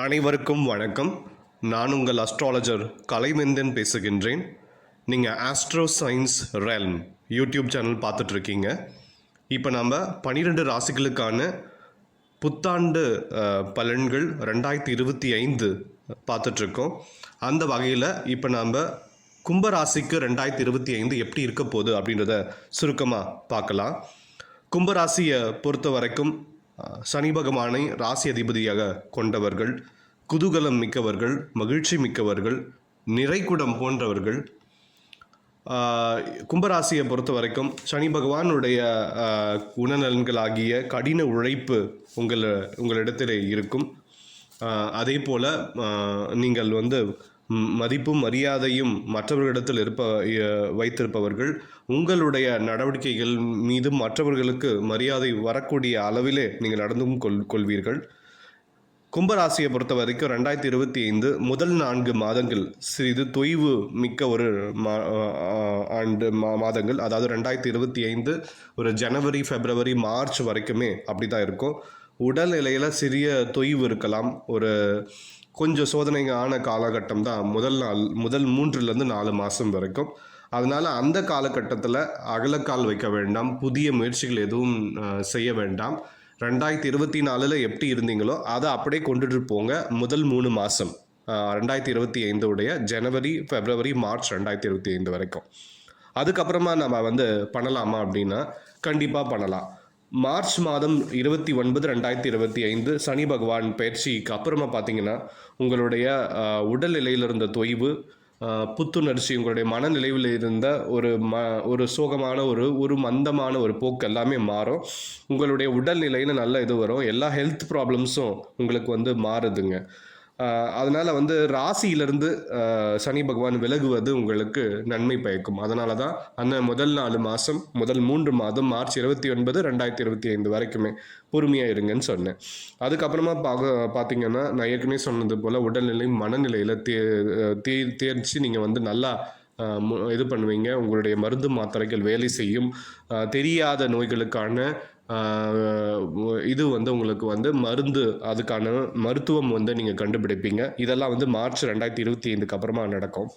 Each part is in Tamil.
அனைவருக்கும் வணக்கம். நான் உங்கள் அஸ்ட்ராலஜர் கலைமெந்தன் பேசுகின்றேன். நீங்கள் astro science realm YouTube channel பார்த்துட்ருக்கீங்க. இப்போ நம்ம பன்னிரெண்டு ராசிகளுக்கான புத்தாண்டு பலன்கள் ரெண்டாயிரத்தி இருபத்தி ஐந்து பார்த்துட்ருக்கோம். அந்த வகையில் இப்போ நாம் கும்பராசிக்கு ரெண்டாயிரத்தி இருபத்தி ஐந்து எப்படி இருக்க போகுது அப்படின்றத சுருக்கமாக பார்க்கலாம். கும்பராசியை பொறுத்த வரைக்கும் சனி பகவானை ராசி அதிபதியாக கொண்டவர்கள் குதூகலம் மிக்கவர்கள் மகிழ்ச்சி மிக்கவர்கள் நிறைகுடம் போன்றவர்கள் கும்பராசியை பொறுத்த வரைக்கும் சனி பகவானுடைய குணநலன்களாகிய கடின உழைப்பு உங்கள் உங்களிடத்தில் இருக்கும். அதே போல் நீங்கள் வந்து மதிப்பும் மரியாதையும் மற்றவர்களிடத்தில் இருப்ப வைத்திருப்பவர்கள் உங்களுடைய நடவடிக்கைகள் மீதும் மற்றவர்களுக்கு மரியாதை வரக்கூடிய அளவிலே நீங்கள் நடந்தும் கொள் கொள்வீர்கள். கும்பராசியை பொறுத்த வரைக்கும் ரெண்டாயிரத்தி இருபத்தி ஐந்து முதல் நான்கு மாதங்கள் சிறிது தொய்வு மிக்க ஒரு மா ஆண்டு மா மாதங்கள். அதாவது ரெண்டாயிரத்தி இருபத்தி ஐந்து ஒரு ஜனவரி பிப்ரவரி மார்ச் வரைக்குமே அப்படி தான் இருக்கும். உடல் நிலையில் சிறிய தொய்வு இருக்கலாம். ஒரு கொஞ்சம் சோதனையான காலகட்டம் தான் முதல் நாள் முதல் மூன்றுலேருந்து நாலு மாதம் வரைக்கும். அதனால் அந்த காலகட்டத்தில் அகலக்கால் வைக்க வேண்டாம். புதிய முயற்சிகள் எதுவும் செய்ய வேண்டாம். ரெண்டாயிரத்தி இருபத்தி நாலில் எப்படி இருந்தீங்களோ அதை அப்படியே கொண்டுட்டு போங்க. முதல் மூணு மாதம் ரெண்டாயிரத்தி இருபத்தி ஐந்தோடைய ஜனவரி பிப்ரவரி மார்ச் ரெண்டாயிரத்தி இருபத்தி ஐந்து வரைக்கும். அதுக்கப்புறமா நம்ம வந்து பண்ணலாமா அப்படின்னா கண்டிப்பாக பண்ணலாம். மார்ச் மாதம் இருபத்தி ஒன்பது ரெண்டாயிரத்தி இருபத்தி ஐந்து சனி பகவான் பயிற்சிக்கு அப்புறமா பார்த்தீங்கன்னா உங்களுடைய உடல் நிலையில் இருந்த தொய்வு புத்துணர்ச்சி உங்களுடைய மனநிலைவில் இருந்த ஒரு ம ஒரு சோகமான ஒரு ஒரு மந்தமான ஒரு போக்கு எல்லாமே மாறும். உங்களுடைய உடல்நிலையில் நல்ல இது வரும். எல்லா ஹெல்த் ப்ராப்ளம்ஸும் உங்களுக்கு வந்து மாறுதுங்க. அதனால வந்து ராசியிலிருந்து சனி பகவான் விலகுவது உங்களுக்கு நன்மை பயக்கும். அதனால தான் அந்த முதல் நாலு மாதம் முதல் மூன்று மாதம் மார்ச் இருபத்தி ஒன்பது ரெண்டாயிரத்தி இருபத்தி ஐந்து வரைக்குமே பொறுமையாக இருங்கன்னு சொன்னேன். அதுக்கப்புறமா பார்க்க பார்த்தீங்கன்னா நான் ஏற்கனவே சொன்னது போல் உடல்நிலை மனநிலையில் தே தே தேர்ச்சி நீங்கள் வந்து நல்லா இது பண்ணுவீங்க. உங்களுடைய மருந்து மாத்திரைகள் வேலை செய்யும். தெரியாத நோய்களுக்கான இது வந்து உங்களுக்கு வந்து மருந்து அதுக்கான மருத்துவம் வந்து நீங்கள் கண்டுபிடிப்பீங்க. இதெல்லாம் வந்து மார்ச் ரெண்டாயிரத்தி இருபத்தி ஐந்துக்கு அப்புறமா நடக்கும்.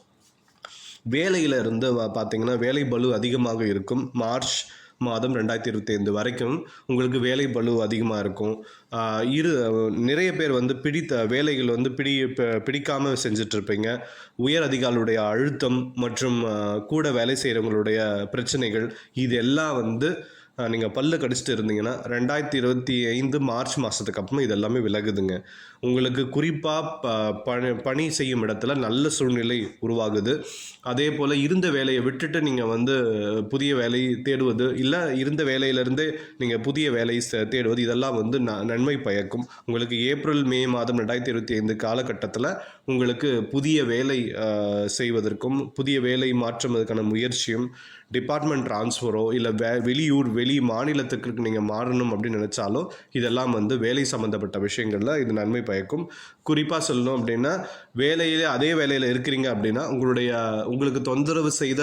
வேலையில் இருந்து வ- பார்த்தீங்கன்னா வேலை பளு அதிகமாக இருக்கும். மார்ச் மாதம் ரெண்டாயிரத்தி இருபத்தி ஐந்து வரைக்கும் உங்களுக்கு வேலை பளு அதிகமாக இருக்கும். இரு நிறைய பேர் வந்து பிடித்த வேலைகள் வந்து பிடி பிடிக்காமல் பிடிக்காம செஞ்சுட்டு இருப்பீங்க உயர் அதிகாரிகளுடைய அழுத்தம் மற்றும் கூட வேலை செய்கிறவங்களுடைய பிரச்சனைகள் இது எல்லாம் வந்து நீங்கள் பல்லு கடிச்சிட்டு இருந்தீங்கன்னா ரெண்டாயிரத்தி இருபத்தி ஐந்து மார்ச் மாதத்துக்கு அப்புறம் இது எல்லாமே விலகுதுங்க. உங்களுக்கு குறிப்பாக ப பணி பணி செய்யும் இடத்துல நல்ல சூழ்நிலை உருவாகுது. அதே போல் இருந்த வேலையை விட்டுட்டு நீங்கள் வந்து புதிய வேலை தேடுவது இல்லை இருந்த வேலையிலேருந்தே நீங்கள் புதிய வேலை தேடுவது இதெல்லாம் வந்து ந நன்மை பயக்கும். உங்களுக்கு ஏப்ரல் மே மாதம் ரெண்டாயிரத்தி இருபத்தி ஐந்து காலகட்டத்தில் உங்களுக்கு புதிய வேலை செய்வதற்கும் புதிய வேலை மாற்றுவதற்கான முயற்சியும் டிபார்ட்மெண்ட் ட்ரான்ஸ்ஃபரோ இல்லை வே வெளியூர் வெளி மாநிலத்துக்கு நீங்கள் மாறணும் அப்படின்னு நினச்சாலோ இதெல்லாம் வந்து வேலை சம்மந்தப்பட்ட விஷயங்களில் இது நன்மை பயக்கும். குறிப்பாக சொல்லணும் அப்படின்னா வேலையிலே அதே வேலையில் இருக்கிறீங்க அப்படின்னா உங்களுடைய உங்களுக்கு தொந்தரவு செய்த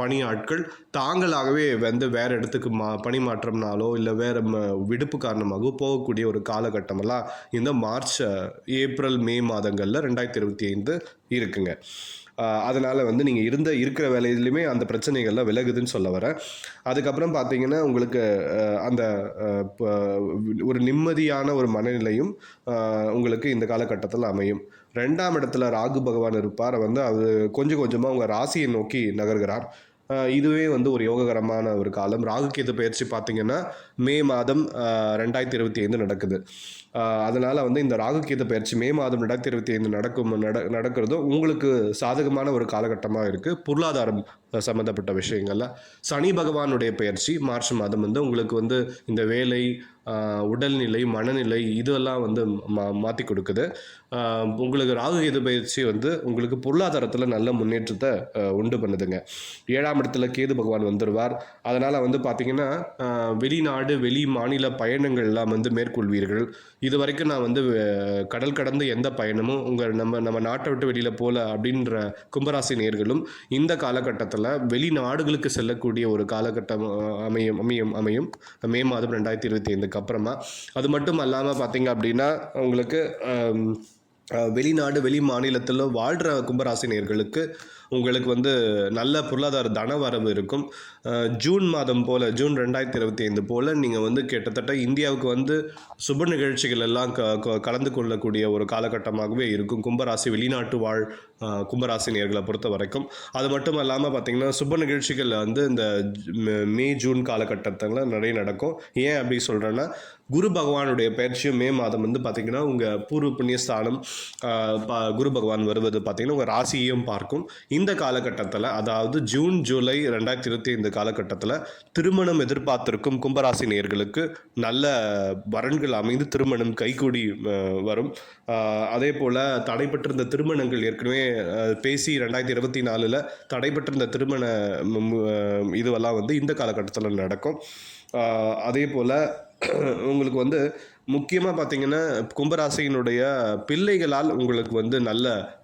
பணி ஆட்கள் பணியாட்கள் தாங்களாகவே வந்து வேறு இடத்துக்கு மா பணி மாற்றம்னாலோ இல்லை வேறு விடுப்பு காரணமாக போகக்கூடிய ஒரு காலகட்டமெல்லாம் இந்த மார்ச் ஏப்ரல் மே மாதங்களில் ரெண்டாயிரத்தி இருபத்தி ஐந்து இருக்குங்க. அதனால் வந்து நீங்கள் இருந்த இருக்கிற வேலையிலையுமே அந்த பிரச்சனைகள்லாம் விலகுதுன்னு சொல்ல வரேன். அதுக்கப்புறம் பார்த்தீங்கன்னா உங்களுக்கு அந்த ப- ஒரு நிம்மதியான ஒரு மனநிலையும் உங்களுக்கு இந்த காலகட்டத்தில் அமையும். ரெண்டாம் இடத்துல ராகு பகவான் இருப்பார். வந்து அது கொஞ்சம் கொஞ்சமாக உங்கள் ராசியை நோக்கி நகர்கிறார். இதுவே வந்து ஒரு யோககரமான ஒரு காலம். ராகு பயிற்சி பார்த்தீங்கன்னா மே மாதம் ரெண்டாயிரத்தி இருபத்தி ஐந்து நடக்குது. அதனால் வந்து இந்த ராகு பயிற்சி மே மாதம் ரெண்டாயிரத்தி இருபத்தி ஐந்து நடக்கும் நட நடக்கிறதும் உங்களுக்கு சாதகமான ஒரு காலகட்டமாக இருக்குது பொருளாதாரம் சம்மந்தப்பட்ட விஷயங்கள்ல. சனி பகவானுடைய பயிற்சி மார்ச் மாதம் வந்து உங்களுக்கு வந்து இந்த வேலை உடல்நிலை மனநிலை இதெல்லாம் வந்து மா மாற்றி கொடுக்குது. உங்களுக்கு ராகு கேது பயிற்சி வந்து உங்களுக்கு பொருளாதாரத்தில் நல்ல முன்னேற்றத்தை உண்டு பண்ணுதுங்க. ஏழாம் இடத்துல கேது பகவான் வந்துடுவார் அதனால் வந்து பார்த்தீங்கன்னா வெளிநாடு வெளி மாநில பயணங்கள் எல்லாம் வந்து மேற்கொள்வீர்கள். இது வரைக்கும் நான் வந்து கடல் கடந்து எந்த பயணமும் உங்கள் நம்ம நம்ம நாட்டை விட்டு வெளியில் போகல அப்படின்ற கும்பராசி நேர்களும் இந்த காலகட்டத்தில் காலகட்டத்தில் வெளிநாடுகளுக்கு செல்லக்கூடிய ஒரு காலகட்டம் அமையும் அமையும் அமையும். மே மாதம் ரெண்டாயிரத்தி இருபத்தி ஐந்துக்கு அப்புறமா. அது மட்டும் அல்லாமல் பார்த்தீங்க அப்படின்னா உங்களுக்கு வெளிநாடு வெளி மாநிலத்தில் வாழ்கிற கும்பராசினியர்களுக்கு உங்களுக்கு வந்து நல்ல பொருளாதார தன வரவு இருக்கும். ஜூன் மாதம் போல் ஜூன் ரெண்டாயிரத்தி இருபத்தி ஐந்து போல் நீங்கள் வந்து கிட்டத்தட்ட இந்தியாவுக்கு வந்து சுப நிகழ்ச்சிகள் எல்லாம் க கலந்து கொள்ளக்கூடிய ஒரு காலகட்டமாகவே இருக்கும். கும்பராசி வெளிநாட்டு வாழ் கும்பராசி கும்பராசினியர்களை பொறுத்த வரைக்கும். அது மட்டும் இல்லாமல் பார்த்தீங்கன்னா சுப நிகழ்ச்சிகள் வந்து இந்த மே- ஜூன் காலகட்டத்தில் நிறைய நடக்கும். ஏன் அப்படி சொல்கிறேன்னா குரு பகவானுடைய பயிற்சியும் மே மாதம் வந்து பார்த்திங்கன்னா உங்கள் பூர்வ புண்ணியஸ்தானம் குரு பகவான் வருவது பார்த்தீங்கன்னா உங்கள் ராசியையும் பார்க்கும். இந்த காலகட்டத்தில் அதாவது ஜூன் ஜூலை ரெண்டாயிரத்தி இருபத்தி ஐந்து காலகட்டத்தில் திருமணம் எதிர்பார்த்திருக்கும் கும்பராசி நேர்களுக்கு நல்ல வரன்கள் அமைந்து திருமணம் கைகூடி வரும். அதே போல் தடைபட்டிருந்த திருமணங்கள் ஏற்கனவே பேசி ரெண்டாயிரத்தி இருபத்தி நாலில் தடைபட்டிருந்த திருமண இதுவெல்லாம் வந்து இந்த காலகட்டத்தில் நடக்கும். அதே போல் உங்களுக்கு வந்து முக்கியமாக பார்த்தீங்கன்னா கும்பராசியினுடைய பிள்ளைகளால் உங்களுக்கு வந்து நல்ல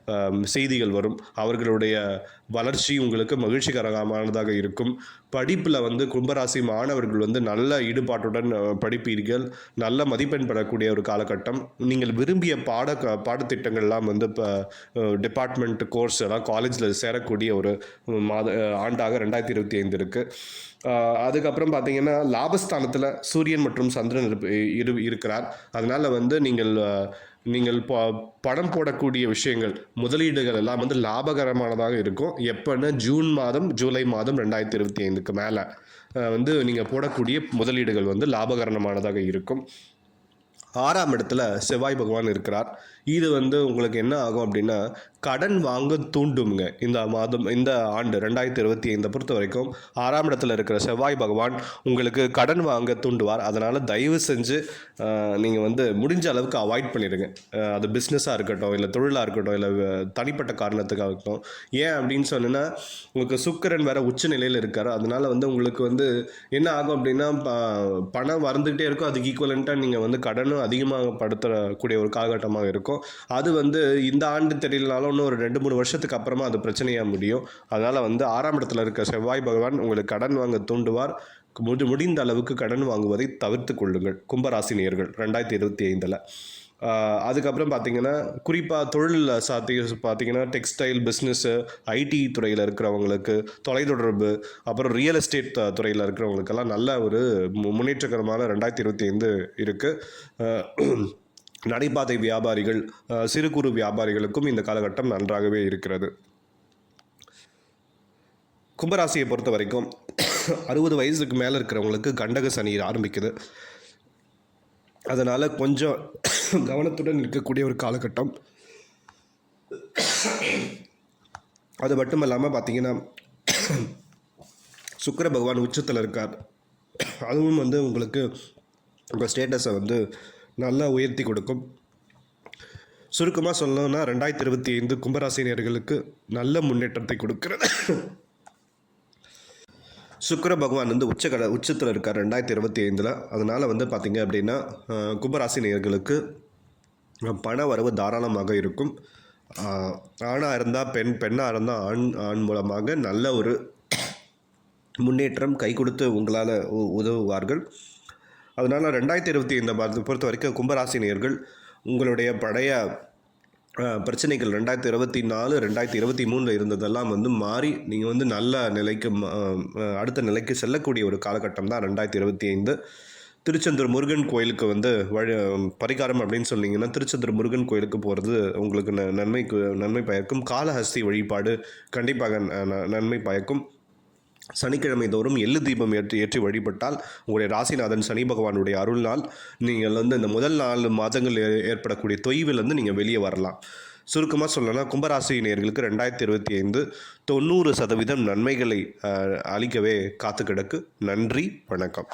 செய்திகள் வரும். அவர்களுடைய வளர்ச்சி உங்களுக்கு மகிழ்ச்சிகரமானதாக இருக்கும். படிப்பில் வந்து கும்பராசி மாணவர்கள் வந்து நல்ல ஈடுபாட்டுடன் படிப்பீர்கள். நல்ல மதிப்பெண் பெறக்கூடிய ஒரு காலகட்டம். நீங்கள் விரும்பிய பாட க- பாடத்திட்டங்கள்லாம் வந்து இப்போ டிபார்ட்மெண்ட் கோர்ஸ் எல்லாம் காலேஜில் சேரக்கூடிய ஒரு மாத ஆண்டாக ரெண்டாயிரத்தி இருபத்தி ஐந்து இருக்குது அதுக்கப்புறம் பார்த்தீங்கன்னா லாபஸ்தானத்தில் சூரியன் மற்றும் சந்திரன் இருப்பு- இரு இருக்கிறார். அதனால் வந்து நீங்கள் நீங்கள் ப- பணம் போடக்கூடிய விஷயங்கள் முதலீடுகள் எல்லாம் வந்து லாபகரமானதாக இருக்கும். எப்போன்னா ஜூன் மாதம் ஜூலை மாதம் ரெண்டாயிரத்தி இருபத்தி ஐந்துக்கு மேலே வந்து நீங்கள் போடக்கூடிய முதலீடுகள் வந்து லாபகரமானதாக இருக்கும். ஆறாம் இடத்துல செவ்வாய் பகவான் இருக்கிறார். இது வந்து உங்களுக்கு என்ன ஆகும் அப்படின்னா கடன் வாங்க தூண்டுங்க இந்த மாதம் இந்த ஆண்டு ரெண்டாயிரத்தி இருபத்தி ஐந்தை பொறுத்த வரைக்கும் ஆறாம் இடத்துல இருக்கிற செவ்வாய் பகவான் உங்களுக்கு கடன் வாங்க தூண்டுவார். அதனால் தயவு செஞ்சு நீங்கள் வந்து முடிஞ்ச அளவுக்கு அவாய்ட் பண்ணிடுங்க. அது பிஸ்னஸாக இருக்கட்டும் இல்லை தொழிலாக இருக்கட்டும் இல்லை தனிப்பட்ட காரணத்துக்காக இருக்கட்டும் ஏன் அப்படின்னு சொன்னேன்னா உங்களுக்கு சுக்கிரன் வேறு உச்ச நிலையில் இருக்கார். அதனால் வந்து உங்களுக்கு வந்து என்ன ஆகும் அப்படின்னா ப- பணம் வறந்துகிட்டே இருக்கும். அதுக்கு ஈக்குவலண்ட்டாக நீங்கள் வந்து கடனும் அதிகமாக படுத்தக்கூடிய ஒரு காலகட்டமாக இருக்கும். அது வந்து இந்த ஆண்டு தெரியலனாலும் இன்னும் ஒரு ரெண்டு மூணு வருஷத்துக்கு அப்புறமா அது பிரச்சனையாக முடியும். அதனால் வந்து ஆறாம் இடத்துல இருக்க செவ்வாய் பகவான் உங்களுக்கு கடன் வாங்க தூண்டுவார். முடி முடிந்த அளவுக்கு கடன் வாங்குவதை தவிர்த்து கொள்ளுங்கள். கும்பராசினியர்கள் ரெண்டாயிரத்தி இருபத்தி ஐந்தில். அதுக்கப்புறம் பார்த்தீங்கன்னா குறிப்பாக தொழில் சாத்தி பார்த்தீங்கன்னா டெக்ஸ்டைல் பிஸ்னஸ்ஸு ஐடி துறையில் இருக்கிறவங்களுக்கு தொலைத்தொடர்பு அப்புறம் ரியல் எஸ்டேட் துறையில் இருக்கிறவங்களுக்கெல்லாம் நல்ல ஒரு மு- முன்னேற்றகரமான ரெண்டாயிரத்தி இருபத்தி ஐந்து இருக்குது நடைபாதை வியாபாரிகள் சிறு குறு வியாபாரிகளுக்கும் இந்த காலகட்டம் நன்றாகவே இருக்கிறது. கும்பராசியை பொறுத்த வரைக்கும் அறுபது வயசுக்கு மேலே இருக்கிறவங்களுக்கு கண்டக சனி ஆரம்பிக்குது. அதனால் கொஞ்சம் கவனத்துடன் இருக்கக்கூடிய ஒரு காலகட்டம். அது மட்டும் இல்லாமல் பார்த்தீங்கன்னா சுக்கர பகவான் உச்சத்தில் இருக்கார். அதுவும் வந்து உங்களுக்கு உங்கள் ஸ்டேட்டஸை வந்து நல்லா உயர்த்தி கொடுக்கும். சுருக்கமாக சொல்லணும்னா ரெண்டாயிரத்தி இருபத்தி ஐந்து கும்பராசினியர்களுக்கு நல்ல முன்னேற்றத்தை கொடுக்கிறது. சுக்கிர பகவான் வந்து உச்சக்கட உச்சத்தில் இருக்கார் ரெண்டாயிரத்தி இருபத்தி ஐந்தில். அதனால் வந்து பார்த்திங்க அப்படின்னா கும்பராசி கும்பராசினியர்களுக்கு பண வரவு தாராளமாக இருக்கும். ஆணாக இருந்தால் பெண் பெண்ணாக இருந்தால் ஆண் ஆண் மூலமாக நல்ல ஒரு முன்னேற்றம் கை கொடுத்து உங்களால் உ- உதவுவார்கள். அதனால் ரெண்டாயிரத்தி இருபத்தி ஐந்து பொறுத்த வரைக்கும் கும்பராசினியர்கள் உங்களுடைய பழைய பிரச்சனைகள் ரெண்டாயிரத்தி இருபத்தி நாலு ரெண்டாயிரத்தி இருபத்தி மூணில் இருந்ததெல்லாம் வந்து மாறி நீங்கள் வந்து நல்ல நிலைக்கு அடுத்த நிலைக்கு செல்லக்கூடிய ஒரு காலகட்டம் தான் ரெண்டாயிரத்தி இருபத்தி ஐந்து. திருச்செந்தூர் முருகன் கோயிலுக்கு வந்து வழி பரிகாரம் அப்படின்னு சொன்னீங்கன்னா திருச்செந்தூர் முருகன் கோயிலுக்கு போகிறது உங்களுக்கு ந- நன்மைக்கு நன்மை பயக்கும். காளஹஸ்தி வழிபாடு கண்டிப்பாக ந- ந- நன்மை பயக்கும். சனிக்கிழமை தோறும் எள்ளு தீபம் ஏற்றி ஏற்றி வழிபட்டால் உங்களுடைய ராசிநாதன் சனி பகவானுடைய அருள்னால் நீங்கள் வந்து இந்த முதல் நாலு மாதங்கள் ஏ- ஏற்படக்கூடிய தொய்விலிருந்து நீங்கள் வெளியே வரலாம். சுருக்கமாக சொல்லணும்னா கும்பராசி நேர்களுக்கு ரெண்டாயிரத்தி இருபத்தி ஐந்து தொண்ணூறு சதவீதம் நன்மைகளை அளிக்கவே காத்து கிடக்கு நன்றி வணக்கம்.